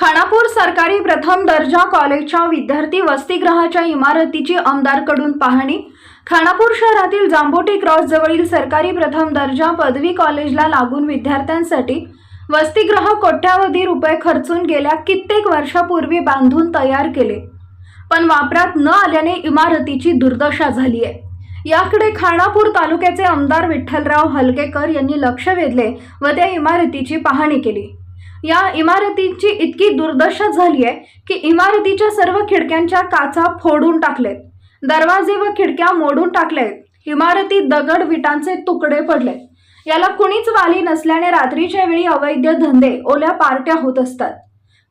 खानापूर सरकारी प्रथम दर्जा कॉलेजच्या विद्यार्थी वसतिगृहाच्या इमारतीची आमदारकडून पाहणी. खानापूर शहरातील जांभोटी क्रॉस जवळील सरकारी प्रथम दर्जा पदवी कॉलेजला लागून विद्यार्थ्यांसाठी वसतिगृह कोट्यावधी रुपये खर्चून गेल्या कित्येक वर्षापूर्वी बांधून तयार केले. पण वापरात न आल्याने इमारतीची दुर्दशा झाली आहे. याकडे खानापूर तालुक्याचे आमदार विठ्ठलराव हलकेकर यांनी लक्ष वेधले व त्या इमारतीची पाहणी केली. या इमारतीची इतकी दुर्दशा झाली आहे की इमारतीच्या सर्व खिडक्यांच्या काचा फोडून टाकलेत. दरवाजे व खिडक्या मोडून टाकलेत. इमारतीत दगड विटांचे तुकडे पडले याला कुणीच वाली नसल्याने रात्रीच्या वेळी अवैध धंदे ओल्या पार्ट्या होत असतात.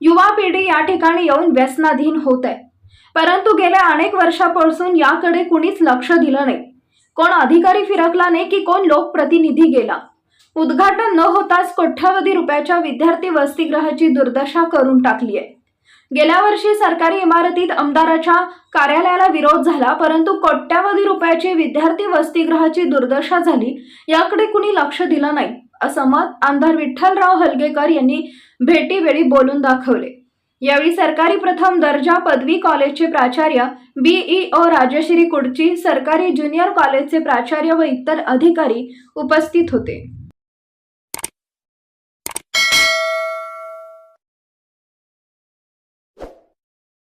युवा पिढी या ठिकाणी येऊन व्यसनाधीन होत. आहे परंतु गेल्या अनेक वर्षापासून याकडे कुणीच लक्ष दिलं नाही. कोण अधिकारी फिरकला नाही की कोण लोकप्रतिनिधी गेला. उद्घाटन न होताच कोट्यावधी रुपयाच्या विद्यार्थी वसतिगृहाची दुर्दशा करून टाकली आहे. गेल्या वर्षी सरकारी इमारतीत आमदाराच्या कार्यालयाला विरोध झाला परंतु कोट्यावधी रुपयाची विद्यार्थी वसतिगृहाची दुर्दशा झाली याकडे कुणी लक्ष दिलं नाही असं मत आमदार विठ्ठलराव हलगेकर यांनी भेटीवेळी बोलून दाखवले. यावेळी सरकारी प्रथम दर्जा पदवी कॉलेजचे प्राचार्य बीईओ राजश्री कुडची सरकारी ज्युनियर कॉलेजचे प्राचार्य व इतर अधिकारी उपस्थित होते.